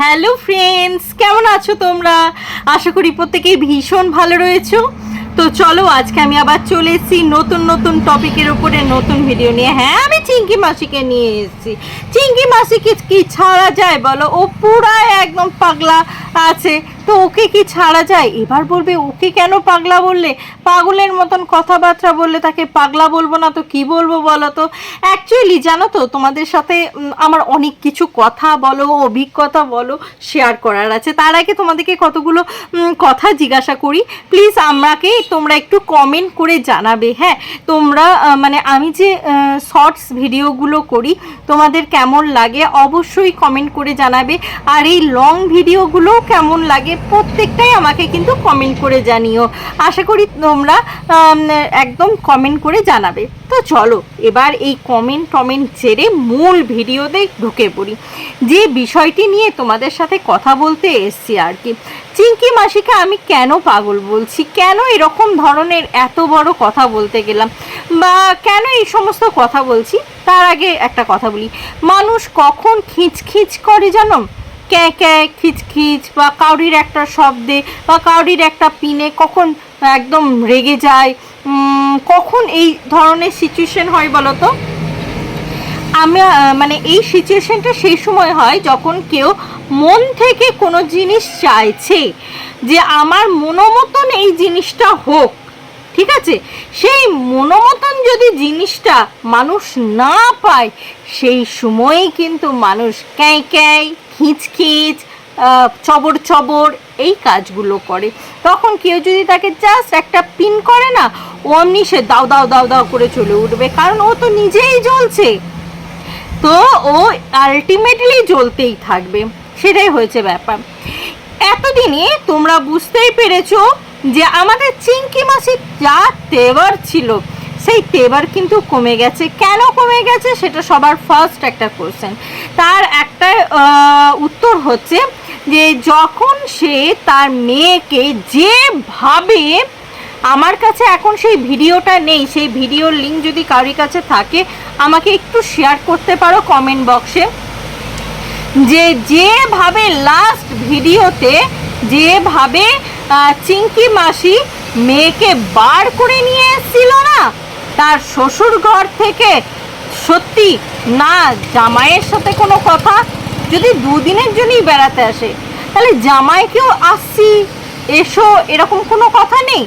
Hello friends, কেমন আছো তোমরা? আশা করি প্রত্যেকেই ভীষণ ভালো রয়েছো। তো চলো, আজকে আমি আবার চলে এসেছি নতুন নতুন টপিকের উপরে, নতুন ভিডিও নিয়ে। হ্যাঁ আমি চিঙ্কি মাসিকে নিয়ে এসেছি। চিঙ্কি মাসিকে কি ছাড়া যায় বলো? ও পুরাই একদম পাগলা আছে। তো ওকে কি ছাড়া যায়? এবার বলবে, ওকে কেন পাগলা বললে? পাগলের মতন কথাবার্তা বললে তাকে পাগলা বলব না তো কি বলব বলো তো? অ্যাকচুয়ালি জানো তো, তোমাদের সাথে আমার অনেক কিছু কথা বলো, অভিজ্ঞতা বলো শেয়ার করার আছে। তার আগে তোমাদেরকে কতগুলো কথা জিজ্ঞাসা করি। প্লিজ আমাকে তোমরা একটু কমেন্ট করে জানাবে হ্যাঁ? তোমরা মানে আমি যে শর্টস ভিডিওগুলো করি, তোমাদের কেমন লাগে? অবশ্যই কমেন্ট করে জানাবে। আর এই লং ভিডিওগুলো কেমন লাগে প্রত্যেকটাই আমাকে কিন্তু কমেন্ট করে জানিও। আশা করি তোমরা একদম কমেন্ট করে জানাবে। তো চলো, এবার এই কমেন্ট টমেন্ট ছেড়ে মূল ভিডিওতে ঢুকে পড়ি। যে বিষয়টি নিয়ে তোমাদের সাথে কথা বলতে এসছি আর কি। চিঙ্কি মাসিকে আমি কেন পাগল বলছি? কেন এরকম ধরনের এত বড় কথা বলতে গেলাম? বা কেন এই সমস্ত কথা বলছি? তার আগে একটা কথা বলি। মানুষ কখন খিচ খিচ করে জানো? ক্যাঁ ক্যাঁ, খিচ খিচ বা কাউরির একটা শব্দে বা কাউরির একটা পিনে কখন একদম রেগে যায় কখন এই ধরনের সিচুয়েশন হয় বলো তো? আমি মানে এই সিচুয়েশনটা সেই সময় হয় যখন কেউ মন থেকে কোনো জিনিস চাইছে যে আমার মনোমতন এই জিনিসটা হোক, ঠিক আছে? সেই মনোমতন যদি জিনিসটা মানুষ না পায়, সেই সময়েই কিন্তু মানুষ ক্যাঁ ক্যাঁই খিচখিচ চবর চবর এই কাজগুলো করে। তখন কেউ যদি তাকে জাস্ট একটা পিন করে না অমনি সে দাও দাও দাও দাও করে চলে উঠবে, কারণ ও তো নিজেই জ্বলছে। তো ও আলটিমেটলি জ্বলতেই থাকবে। সেটাই হয়েছে ব্যাপার। এতদিনে তোমরা বুঝতেই পেরেছ যে আমাদের চিংকি মাসির যা তেবার ছিল সেই তেবার কিন্তু কমে গেছে। কেন কমে গেছে? সেটা সবার ফার্স্ট একটা কোশ্চেন তার একটা উত্তর হচ্ছে যে, যখন সে তার মেয়েকে যেভাবে, আমার কাছে এখন সেই ভিডিওটা নেই, সেই ভিডিওর লিঙ্ক যদি কারোর কাছে থাকে, আমাকে একটু শেয়ার করতে পারো কমেন্ট বক্সে যে, যেভাবে লাস্ট ভিডিওতে, যেভাবে চিঙ্কি মাসি মেয়েকে বার করে নিয়ে এসেছিল না তার শ্বশুর ঘর থেকে সত্যি না জামাইয়ের সাথে কোনো কথা? যদি দুদিনের জন্যই বেড়াতে আসে, তাহলে জামাইকেও আসছি। এসো, এরকম কোনো কথা নেই?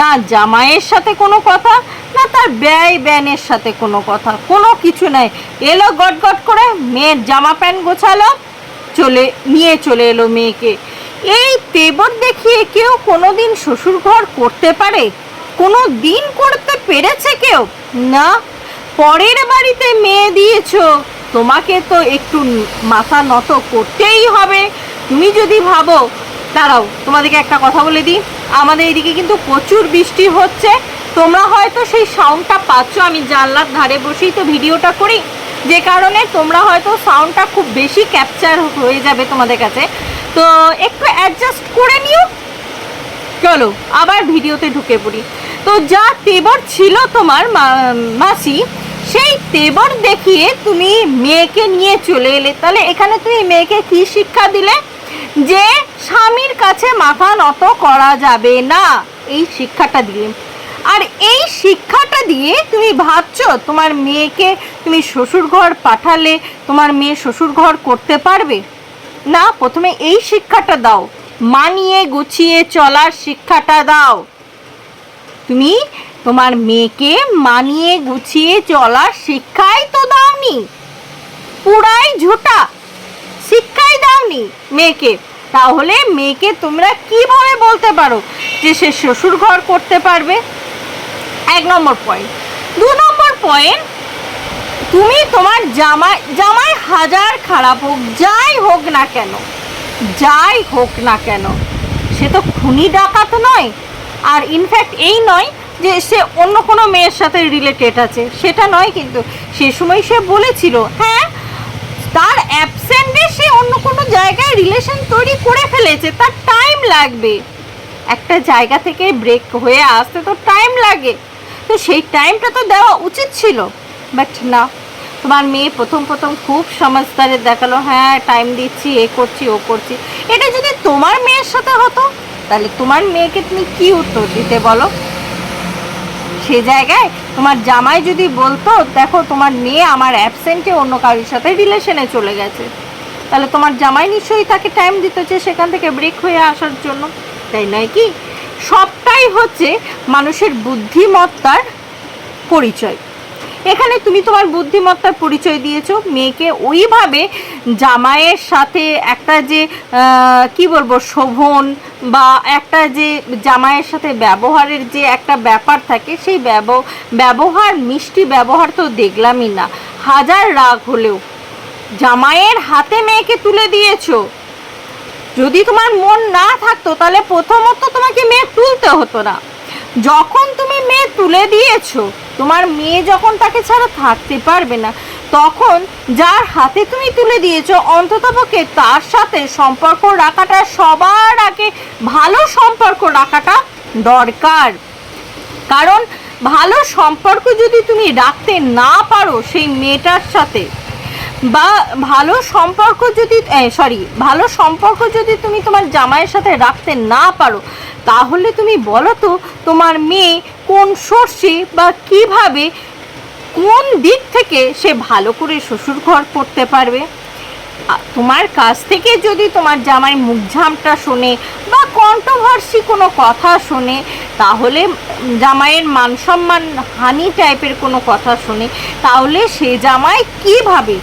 না জামাইয়ের সাথে কোনো কথা, না তার ব্যয় ব্যানের সাথে কোনো কথা। কোনো কিছু নাই। এলো গট গট করে মেয়ের জামা প্যান্ট গোছালো, চলে, নিয়ে চলে এলো মেয়েকে। এই তেবর দেখিয়ে কেউ কোনোদিন শ্বশুর ঘর করতে পারে? কোনো দিন করতে পেরেছে কেউ? না, পরের বাড়িতে মেয়ে দিয়েছ। তোমাকে তো একটু মাথা নত করতেই হবে। তুমি যদি ভাবো, দাঁড়াও, তোমাদেরকে একটা কথা বলে দিই। আমাদের এদিকে কিন্তু প্রচুর বৃষ্টি হচ্ছে। তোমরা হয়তো সেই সাউন্ডটা পাচ্ছ। আমি জানলার ধারে বসেই তো ভিডিওটা করি। যে কারণে তোমরা হয়তো সাউন্ডটা খুব বেশি ক্যাপচার হয়ে যাবে তোমাদের কাছে। তো একটু অ্যাডজাস্ট করে নিও। চলো, আবার ভিডিওতে ঢুকে পড়ি। তো যা তেবর ছিল তোমার মাসি, সেই তেবর দেখিয়ে তুমি মেয়েকে নিয়ে চলে এলে। তাহলে এখানে তুমি মেয়েকে কি শিক্ষা দিলে? যে স্বামীর কাছে মাথা নত করা যাবে না। এই শিক্ষাটা দিলে আর এই শিক্ষাটা দিয়ে তুমি ভাবছ তোমার মেয়েকে তুমি শ্বশুর ঘর পাঠালে, তোমার মেয়ে শ্বশুর ঘর করতে পারবে? না, প্রথমে এই শিক্ষাটা দাও। মানিয়ে গুছিয়ে চলার শিক্ষাটা দাও। তুমি তোমার মেয়েকে মানিয়ে গুছিয়ে চলার শিক্ষাই তো দাওনি। পুরাই ঝোটা। শিক্ষাই দাওনি মেয়েকে। তাহলে মেয়েকে তোমরা কীভাবে বলতে পারো যে সে শ্বশুর ঘর করতে পারবে? এক নম্বর পয়েন্ট দু নম্বর পয়েন্ট তুমি তোমার জামাই জামাই হাজার খারাপ হোক, যাই হোক না কেন যাই হোক না কেন, সে তো খুনি ডাকাত নয়। আর ইনফ্যাক্ট এই নয় যে সে অন্য কোনো মেয়ের সাথে রিলেটেড আছে, সেটা নয় কিন্তু সে সময় সে বলেছিল হ্যাঁ তার অ্যাবসেন্টে সে অন্য কোনো জায়গায় রিলেশন তৈরি করে ফেলেছে, তার টাইম লাগবে। একটা জায়গা থেকে ব্রেক হয়ে আসতে তো টাইম লাগে। তো সেই টাইমটা তো দেওয়া উচিত ছিল। বাট না তোমার মেয়ে প্রথম প্রথম খুব সমাজদারে দেখাল হ্যাঁ টাইম দিচ্ছি, এ করছি, ও করছি। এটা যদি তোমার মেয়ের সাথে হতো, তাহলে তোমার মেয়েকে তুমি কি উত্তর দিতে বলো? সে জায়গায় তোমার জামাই যদি বলতো, দেখো, তোমার মেয়ে আমার অ্যাবসেন্টে অন্য কারোর সাথে রিলেশনে চলে গেছে। তাহলে তোমার জামাই নিশ্চয়ই তাকে টাইম দিতে যে সেখান থেকে ব্রেক হয়ে আসার জন্য। তাই নয় কি? সবটাই হচ্ছে মানুষের বুদ্ধিমত্তার পরিচয়। এখানে তুমি তোমার বুদ্ধিমত্তার পরিচয় দিয়েছ। মেয়েকে ওইভাবে জামাইয়ের সাথে একটা যে কি বলব, শোভন বা একটা যে জামাইয়ের সাথে ব্যবহারের যে একটা ব্যাপার থাকে, সেই ব্যব- ব্যবহার, মিষ্টি ব্যবহার তো দেখলামই না। হাজার রাগ হলেও জামাইয়ের হাতে মেয়েকে তুলে দিয়েছ। যদি তোমার মন না থাকতো, তাহলে প্রথমত তোমাকে মেয়ে তুলতে হতো না। যখন তুমি মেয়ে তুলে দিয়েছ, তোমার মেয়ে যখন তাকে ছাড়া থাকতে পারবে না, তখন যার হাতে তুমি তুলে দিয়েছ, অন্ততপক্ষে তার সাথে সম্পর্ক রাখাটা সবার আগে ভালো সম্পর্ক রাখাটা দরকার। কারণ ভালো সম্পর্ক যদি তুমি রাখতে না পারো সেই মেয়েটার সাথে বা ভালো সম্পর্ক যদি সরি ভালো সম্পর্ক যদি তুমি তোমার জামাইয়ের সাথে রাখতে না পারো, তাহলে তুমি বলো তো তোমার মেয়ে কোন সর্ষে বা কীভাবে কোন দিক থেকে সে ভালো করে শ্বশুর ঘর করতে পারবে? তোমার কাছ থেকে যদি তোমার জামাই মুখঝামটা শোনে বা কন্ট্রোভার্সি কোনো কথা শোনে, তাহলে জামাইয়ের মান সম্মান হানি টাইপের কোনো কথা শোনে, তাহলে সে জামাই কীভাবে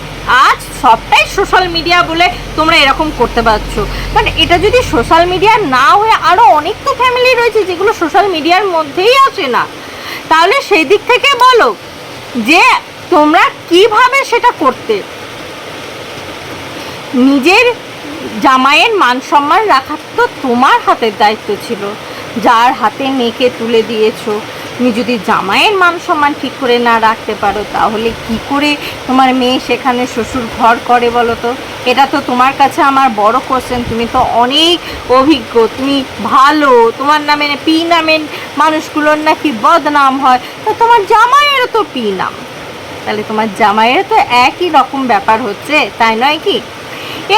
আজ সবটাই সোশ্যাল মিডিয়া বলে তোমরা এরকম করতে পারছ। বাট এটা যদি সোশ্যাল মিডিয়া না হয়ে আরও অনেক তো ফ্যামিলি রয়েছে যেগুলো সোশ্যাল মিডিয়ার মধ্যেই আসে না। তাহলে সেই দিক থেকে বলো যে তোমরা কীভাবে সেটা করতে? নিজের জামাইয়ের মান সম্মান রাখার তো তোমার হাতের দায়িত্ব ছিল। যার হাতে মেয়েকে তুলে দিয়েছ। তুমি যদি জামাইয়ের মান সম্মান ঠিক করে না রাখতে পারো, তাহলে কি করে তোমার মেয়ে সেখানে শ্বশুর ঘর করে বলো তো? এটা তো তোমার কাছে আমার বড় কোশ্চেন তুমি তো অনেক অভিজ্ঞ, তুমি ভালো। তোমার নামে পি নামের মানুষগুলোর নাকি বদনাম হয়। তো তোমার জামাইয়েরও তো পি নাম। তাহলে তোমার জামাইয়ের তো একই রকম ব্যাপার হচ্ছে, তাই নয় কি?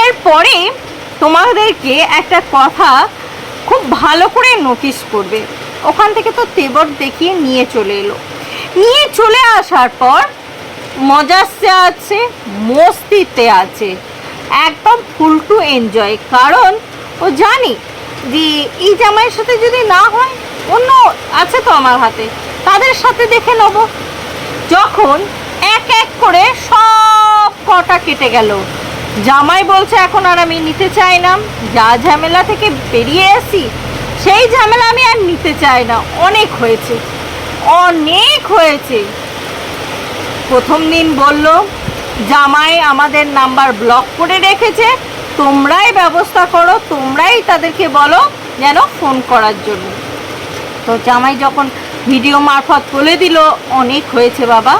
এরপরে তোমাদেরকে একটা কথা খুব ভালো করে নোটিস করবে। ওখান থেকে তো তেবর দেখিয়ে নিয়ে চলে এলো। নিয়ে চলে আসার পর মজাসে আছে, মস্তিতে আছে। একদম ফুল টু এনজয় কারণ ও জানি যে এই জামাইয়ের সাথে যদি না হয়, অন্য আছে তো আমার হাতে, তাদের সাথে দেখে নেব। যখন এক এক করে সব কটা কেটে গেল। জামাই বলছে, এখন আর আমি নিতে চাই না। যা ঝামেলা থেকে বেরিয়ে এসি সেই ঝামেলা আমি আর নিতে চাই না। অনেক হয়েছে অনেক হয়েছে। প্রথম দিন বলল, জামাই আমাদের নাম্বার ব্লক করে রেখেছে, তোমরাই ব্যবস্থা করো, তোমরাই তাদেরকে বলো যেন ফোন করার জন্য। তো জামাই যখন ভিডিও মারফত বলে দিল, অনেক হয়েছে বাবা।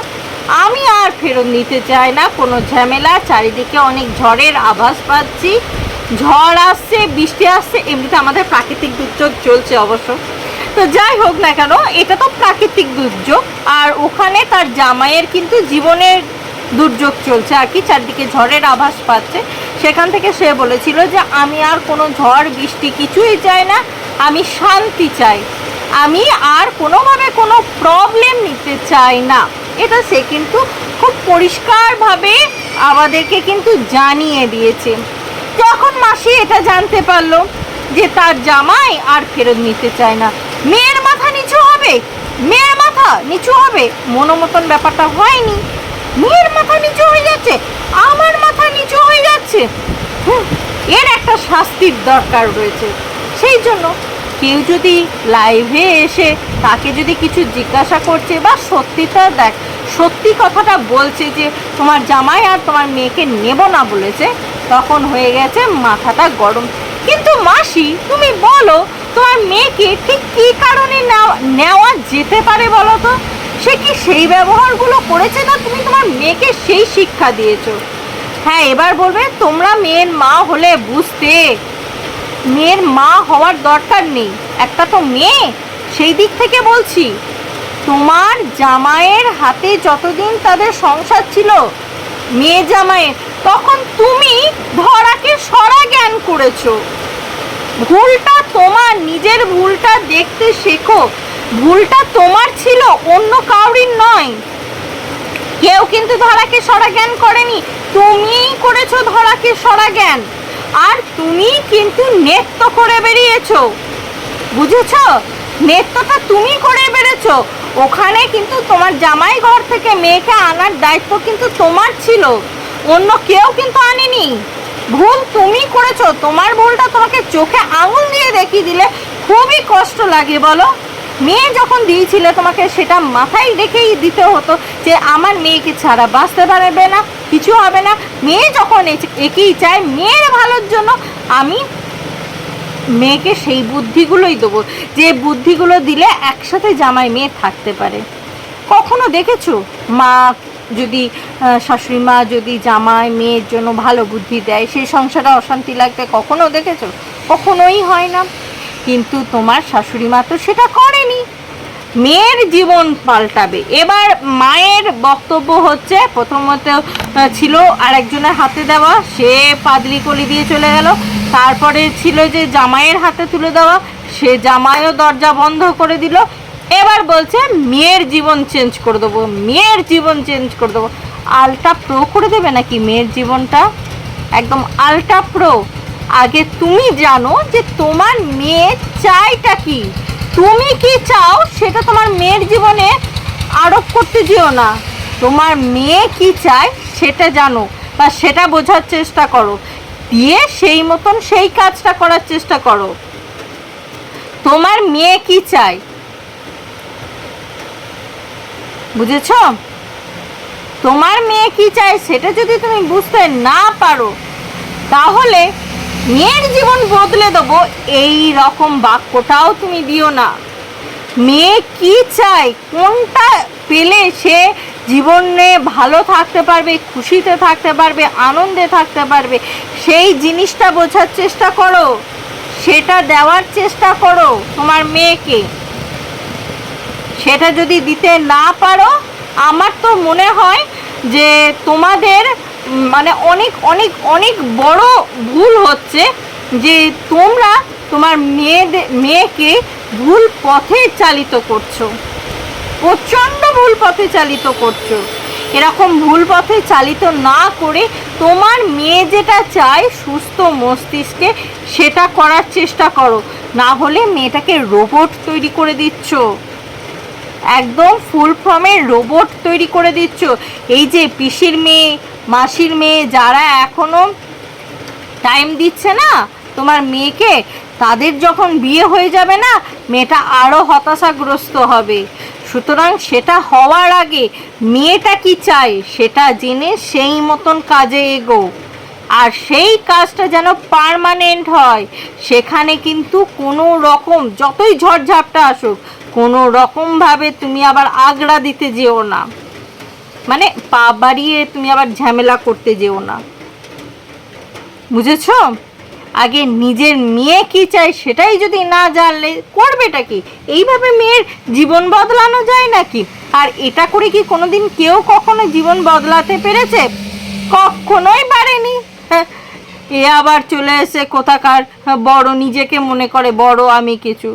আমি আর ফেরত নিতে চাই না, কোনো ঝামেলা, চারিদিকে অনেক ঝড়ের আভাস পাচ্ছি। ঝড় আসছে, বৃষ্টি আসছে, এমনিতে আমাদের প্রাকৃতিক দুর্যোগ চলছে অবশ্য। তো যাই হোক না কেন, এটা তো প্রাকৃতিক দুর্যোগ, আর ওখানে তার জামাইয়ের কিন্তু জীবনের দুর্যোগ চলছে আর কি, চারদিকে ঝড়ের আভাস পাচ্ছে। সেখান থেকে সে বলেছিল যে, আমি আর কোনো ঝড়, বৃষ্টি কিছুই চাই না, আমি শান্তি চাই। আমি আর কোনোভাবে কোনো প্রবলেম নিতে চাই না। এটা সে কিন্তু খুব পরিষ্কারভাবে আমাদেরকে কিন্তু জানিয়ে দিয়েছে। যখন মাসি এটা জানতে পারল যে তার জামাই আর ফেরত নিতে চায় না। মেয়ের মাথা নিচু হবে? মেয়ের মাথা নিচু হবে? মনোমতন ব্যাপারটা হয়নি। মেয়ের মাথা নিচু হয়ে যাচ্ছে? আমার মাথা নিচু হয়ে যাচ্ছে? এর একটা শাস্তির দরকার রয়েছে। সেই জন্য কেউ যদি লাইভে এসে তাকে যদি কিছু জিজ্ঞাসা করছে বা সত্যিটা দেখ সত্যি কথাটা বলছে যে তোমার জামাই আর তোমার মেয়েকে নেব না বলেছে। তখন হয়ে গেছে মাথাটা গরম। কিন্তু মাসি, তুমি বলো, তোমার মেয়েকে ঠিক কী কারণে নেওয়া- যেতে পারে বলো তো? সে কি সেই ব্যবহারগুলো করেছে না তুমি তোমার মেয়েকে সেই শিক্ষা দিয়েছ? হ্যাঁ এবার বলবে, তোমরা মেয়ের মা হলে বুঝতে। মেয়ের মা হওয়ার দরকার নেই। একটা তো মেয়ে। সেই দিক থেকে বলছি। তোমার জামাইয়ের হাতে যতদিন তাদের সংসার ছিল, মেয়ে জামাইয়ের, তখন তুমি ধরাকে সরা জ্ঞান করেছ। ভুলটা তোমার, নিজের ভুলটা দেখতে শেখো। ভুলটা তোমার ছিল, অন্য কাউরির নয়। কেউ কিন্তু ধরাকে সরা জ্ঞান করেনি, তুমিই করেছ ধরাকে সরা জ্ঞান। আর তুমি কিন্তু নেত্য করে বেরিয়েছো। বুঝেছ? নেত্যটা তুমি করে বেড়েছো। ওখানে কিন্তু তোমার জামাই ঘর থেকে মেয়েকে আনার দায়িত্ব কিন্তু তোমার ছিল। অন্য কেউ কিন্তু আনেনি। ভুল তুমি করেছ, তোমার ভুলটা তোমাকে চোখে আঙুল দিয়ে দেখিয়ে দিলে খুবই কষ্ট লাগে, বলো। মেয়ে যখন দিয়েছিলে তোমাকে সেটা মাথায় রেখেই দিতে হতো যে আমার মেয়েকে ছাড়া বাঁচতে পারবে না, কিছু হবে না। মেয়ে যখন একেই চায়, মেয়ের ভালোর জন্য আমি মেয়েকে সেই বুদ্ধিগুলোই দেবো। যে বুদ্ধিগুলো দিলে একসাথে জামাই মেয়ে থাকতে পারে। কখনো দেখেছ? মা যদি শাশুড়ি মা যদি জামাই মেয়ের জন্য ভালো বুদ্ধি দেয়, সেই সংসারে অশান্তি লাগবে কখনো দেখেছ? কখনোই হয় না। কিন্তু তোমার শাশুড়ি মা তো সেটা করেনি। মেয়ের জীবন পাল্টাবে। এবার মায়ের বক্তব্য হচ্ছে, প্রথমত ছিল আরেকজনের হাতে দেওয়া। সে পাদরি কলি দিয়ে চলে গেল। তারপরে ছিল যে জামাইয়ের হাতে তুলে দেওয়া, সে জামাইও দরজা বন্ধ করে দিল। এবার বলছে, মেয়ের জীবন চেঞ্জ করে দেবো, মেয়ের জীবন চেঞ্জ করে দেবো। আলটা প্রো করে দেবে নাকি মেয়ের জীবনটা? একদম আলটা প্রো আগে তুমি জানো যে তোমার মেয়ে চাইটা কি। তুমি কি চাও সেটা তোমার মেয়ের জীবনে আরোপ করতে যেও না। তোমার মেয়ে কি চায় সেটা জানো বা সেটা বোঝার চেষ্টা করো। দিয়ে সেই মতন সেই কাজটা করার চেষ্টা করো। তোমার মেয়ে কি চায়? বুঝেছ? তোমার মেয়ে কি চায় সেটা যদি তুমি বুঝতে না পারো, তাহলে মেয়ের জীবন বদলে দেবো, এই রকম বাক্যটাও তুমি দিও না। মেয়ে কি চায়? কোনটা পেলে সে জীবনে ভালো থাকতে পারবে, খুশিতে থাকতে পারবে, আনন্দে থাকতে পারবে, সেই জিনিসটা বোঝার চেষ্টা করো, সেটা দেওয়ার চেষ্টা করো তোমার মেয়েকে। সেটা যদি দিতে না পারো, আমার তো মনে হয় যে তোমাদের মানে অনেক অনেক অনেক বড় ভুল হচ্ছে যে তোমরা তোমার মেয়েদের মেয়েকে ভুল পথে চালিত করছ। প্রচণ্ড ভুল পথে চালিত করছ। এরকম ভুল পথে চালিত না করে তোমার মেয়ে যেটা চায় সুস্থ মস্তিষ্কে সেটা করার চেষ্টা করো। না হলে মেয়েটাকে রোবট তৈরি করে দিচ্ছ। একদম ফুল ফর্মের রোবট তৈরি করে দিচ্ছ। এই যে পিসির মেয়ে, মাসির মেয়ে যারা এখনও টাইম দিচ্ছে না তোমার মেয়েকে, তাদের যখন বিয়ে হয়ে যাবে না, মেয়েটা আরও হতাশাগ্রস্ত হবে। সুতরাং সেটা হওয়ার আগে মেয়েটা কি চায় সেটা জেনে সেই মতন কাজে এগো। আর সেই কাজটা যেন পার্মানেন্ট হয়, সেখানে কিন্তু কোনো রকম যতই ঝড়ঝাপটা আসুক, কোনো রকমভাবে তুমি আবার আগড়া দিতে যেও না। মানে পা বাড়িয়ে তুমি আবার ঝামেলা করতে যেও না। বুঝেছ? আগে নিজের মেয়ে কি চায় সেটাই যদি না জানলে করবেটা কি? এইভাবে মেয়ের জীবন বদলানো যায় নাকি? আর এটা করে কি কোনোদিন কেউ কখনো জীবন বদলাতে পেরেছে? কখনোই পারেনি। হ্যাঁ, এ আবার চলে এসে কোথাকার বড় নিজেকে মনে করে বড় আমি কিছু।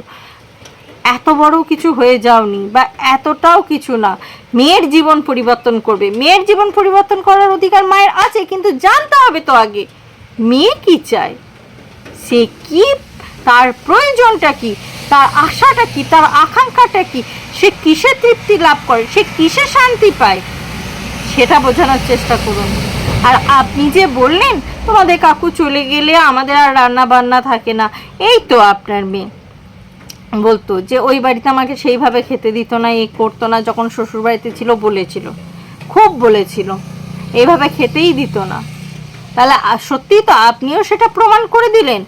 এত বড় কিছু হয়ে যাওনি বা এতটাও কিছু না। মেয়ের জীবন পরিবর্তন করবে। মেয়ের জীবন পরিবর্তন করার অধিকার মায়ের আছে কিন্তু জানতে হবে তো আগে মেয়ে কি চায়? সে কি? তার প্রয়োজনটা কি? তার আশাটা কি? তার আকাঙ্ক্ষাটা কি? সে কিসে তৃপ্তি লাভ করে? সে কিসে শান্তি পায়? সেটা বোঝানোর চেষ্টা করুন। আর আপনি যে বললেন, তোমাদের কাকু চলে গেলে আমাদের আর রান্না বান্না থাকে না, এই তো আপনার মেয়ে। বলতো যে, ওই বাড়িতে আমাকে সেইভাবে খেতে দিত না, এই করতো না, যখন শ্বশুর বাড়িতে ছিল, বলেছিল। খুব বলেছিল। এইভাবে খেতেই দিত না। তাহলে সত্যিই তো আপনিও সেটা প্রমাণ করে দিলেন।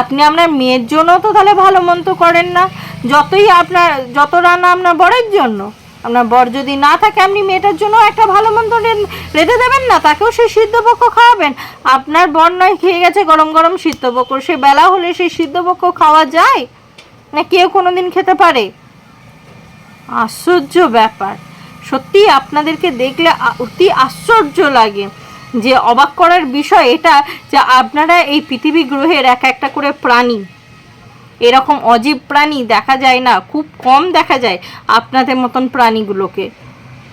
আপনি আপনার মেয়ের জন্য তো তাহলে ভালো মন্দ করেন না। যতই আপনার, যত রান্না আপনার বরের জন্য, আপনার বর যদি না থাকে, আপনি মেয়েটার জন্য একটা ভালো মন্দ রেঁধে দেবেন না, তাকেও সেই সিদ্ধপক্ষ খাওয়াবেন। আপনার বর নয়, খেয়ে গেছে গরম গরম সিদ্ধপক্ষ সে বেলা হলে সেই সিদ্ধপক্ষ খাওয়া যায়? না কেউ কোনোদিন খেতে পারে? আশ্চর্য ব্যাপার। সত্যি আপনাদেরকে দেখলে অতি আশ্চর্য লাগে। যে অবাক করার বিষয় এটা যে আপনারা এই পৃথিবী গ্রহের এক একটা করে প্রাণী, এরকম অজীব প্রাণী দেখা যায় না, খুব কম দেখা যায় আপনাদের মতন প্রাণীগুলোকে।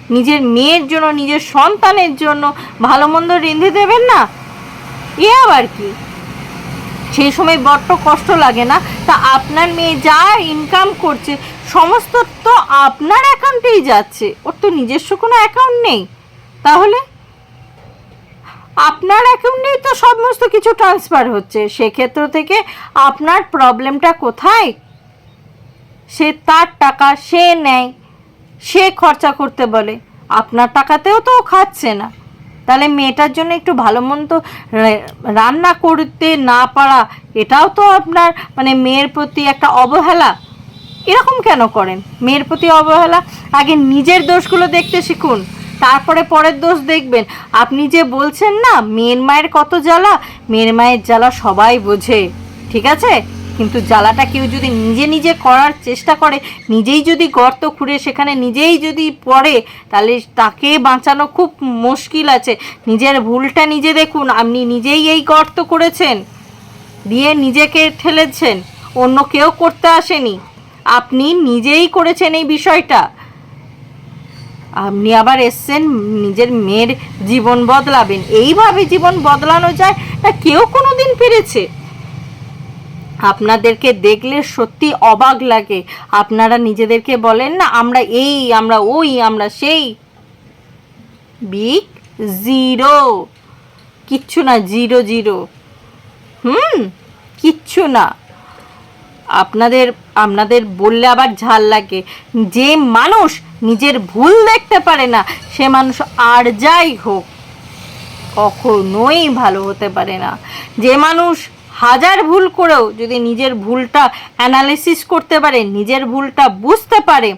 নিজের মেয়ের জন্য, নিজের সন্তানের জন্য ভালো মন্দ রেঁধে দেবেন না? এ আবার কি? সেই সময় বড্ড কষ্ট লাগে না? তা আপনার মেয়ে যা ইনকাম করছে, সমস্ত তো আপনার অ্যাকাউন্টেই যাচ্ছে। ওর তো নিজস্ব কোনো অ্যাকাউন্ট নেই। তাহলে? আপনার অ্যাকাউন্টেই তো সমস্ত কিছু ট্রান্সফার হচ্ছে। সেক্ষেত্র থেকে আপনার প্রবলেমটা কোথায়? সে তার টাকা সে নেয়, সে খরচা করতে বলে। আপনার টাকাতেও তো খাচ্ছে না। তাহলে মেয়েটার জন্য একটু ভালো মন্দ রান্না করতে না পারা, এটাও তো আপনার মানে মেয়ের প্রতি একটা অবহেলা। এরকম কেন করেন? মেয়ের প্রতি অবহেলা? আগে নিজের দোষগুলো দেখতে শিখুন। তারপরে পরের দোষ দেখবেন। আপনি যে বলছেন না, মেয়ের মায়ের কত জ্বালা? মেয়ের মায়ের জ্বালা সবাই বোঝে, ঠিক আছে? কিন্তু জ্বালাটা কেউ যদি নিজে নিজে করার চেষ্টা করে, নিজেই যদি গর্ত খুঁড়ে সেখানে নিজেই যদি পড়ে, তাহলে তাকে বাঁচানো খুব মুশকিল আছে। নিজের ভুলটা নিজে দেখুন, আপনি নিজেই এই গর্ত করেছেন, দিয়ে নিজেকে ঠেলেছেন, অন্য কেউ করতে আসেনি। আপনি নিজেই করেছেন এই বিষয়টা। আপনি আবার এসছেন, নিজের মেয়ের জীবন বদলাবেন। এইভাবে জীবন বদলানো যায় না কেউ কোনো দিন পেরেছে? আপনাদেরকে দেখলে সত্যি অবাক লাগে। আপনারা নিজেদেরকে বলেন, না, আমরা এই, আমরা ওই, আমরা সেই। বিগ জিরো কিচ্ছু না জিরো জিরো হুম, কিচ্ছু না। আপনাদের আপনাদের বললে আবার ঝাল লাগে। যে মানুষ নিজের ভুল দেখতে পারে না, সে মানুষ আর যাই হোক, কখনোই ভালো হতে পারে না। যে মানুষ হাজার ভুল করেও যদি নিজের ভুলটা অ্যানালিসিস করতে পারে, নিজের ভুলটা বুঝতে পারে,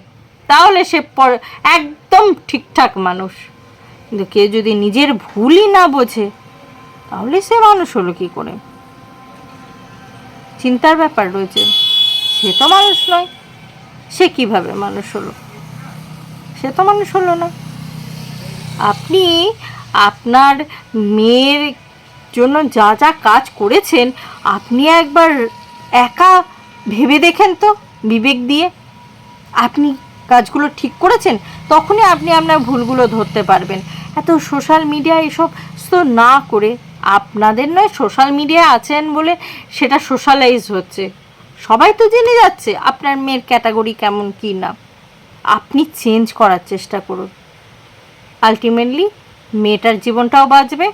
তাহলে সে পর- একদম ঠিকঠাক মানুষ। কিন্তু কেউ যদি নিজের ভুলই না বোঝে, তাহলে সে মানুষ হলো কী করে? চিন্তার ব্যাপার রয়েছে। সে তো মানুষ নয়, সে কীভাবে মানুষ হলো? সে তো মানুষ হলো না। আপনি আপনার মেয়ের জন্য যা যা কাজ করেছেন, আপনি একবার একা ভেবে দেখেন তো বিবেক দিয়ে। আপনি কাজগুলো ঠিক করেছেন, তখনই আপনি আপনার ভুলগুলো ধরতে পারবেন। এত সোশ্যাল মিডিয়া এসব তো না করে আপনাদের নয়, সোশ্যাল মিডিয়া আছেন বলে সেটা সোশ্যালাইজ হচ্ছে। সবাই তো জেনে যাচ্ছে আপনার মেয়ের ক্যাটাগরি কেমন কী না। আপনি চেঞ্জ করার চেষ্টা করুন। আলটিমেটলি মেয়েটার জীবনটাও বাঁচবে,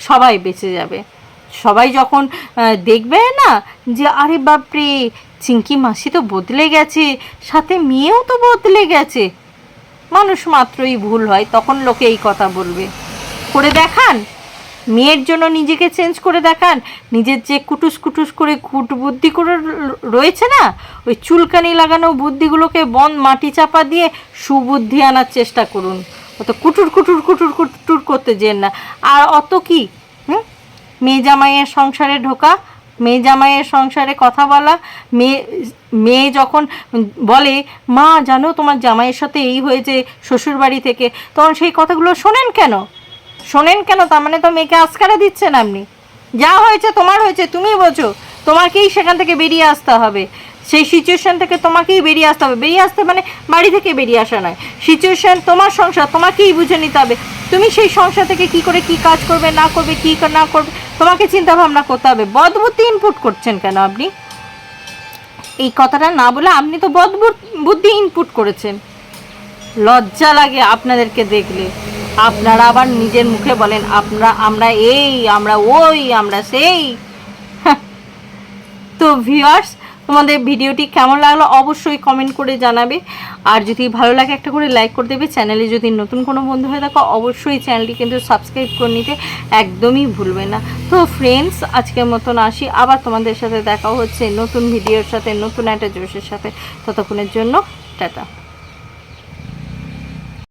সবাই বেঁচে যাবে। সবাই যখন দেখবে না যে, আরে বাপরে, চিঙ্কি মাসি তো বদলে গেছে, সাথে মেয়েও তো বদলে গেছে। মানুষ মাত্রই ভুল হয়, তখন লোকে এই কথা বলবে। করে দেখান। মেয়ের জন্য নিজেকে চেঞ্জ করে দেখান। নিজের যে কুটুস কুটুস করে কুট বুদ্ধি করে রয়েছে না? ওই চুলকানি লাগানো বুদ্ধিগুলোকে বন মাটি চাপা দিয়ে সুবুদ্ধি আনার চেষ্টা করুন। অত কুটুর কুটুর কুটুর কুটুর করতে যেন না। আর অত কি? হুম? মেয়ে জামাইয়ের সংসারে ঢোকা, মেয়ে জামাইয়ের সংসারে কথা বলা, মেয়ে মেয়ে যখন বলে, মা, জানো তোমার জামাইয়ের সাথে এই হয়েছে শ্বশুর বাড়ি থেকে, তখন সেই কথাগুলো শোনেন কেন? শোনেন কেন, তার মানে তো মেয়েকে আস্কারা দিচ্ছেন আপনি। যা হয়েছে তোমার হয়েছে তুমি বোঝো। তোমাকেই সেখান থেকে বেরিয়ে আসতে হবে। সেই সিচুয়েশন থেকে তোমাকেই বেরিয়ে আসতে হবে। বেরিয়ে আসতে মানে বাড়ি থেকে বেরিয়ে আসা নয়। সিচুয়েশন তোমার সংসার, তোমাকেই বুঝে নিতে হবে। তুমি সেই সংসার থেকে কি করে কি কাজ করবে, না করবে, কি না করবে, তোমাকে চিন্তা ভাবনা করতে হবে। বদবুদ্ধি ইনপুট করছেন কেন আপনি? এই কথাটা না বলে আপনি তো বদ বুদ্ধি ইনপুট করেছেন। লজ্জা লাগে আপনাদেরকে দেখলে। আপনারা আবার নিজের মুখে বলেন, আপনারা, আমরা এই, আমরা ওই, আমরা সেই। তো ভিউয়ার্স তোমাদের ভিডিওটি কেমন লাগল অবশ্যই কমেন্ট করে জানাবে। আর যদি ভালো লাগে একটা করে লাইক করে দেবে। চ্যানেলে যদি নতুন কোনো বন্ধু হয়ে থাকো, অবশ্যই চ্যানেলটি কিন্তু সাবস্ক্রাইব করে নিতে একদমই ভুলবে না। তো ফ্রেন্ডস আজকের মতন আসি। আবার তোমাদের সাথে দেখা হচ্ছে নতুন ভিডিওর সাথে, নতুন একটা জোশের সাথে। ততক্ষণের জন্য, টাটা।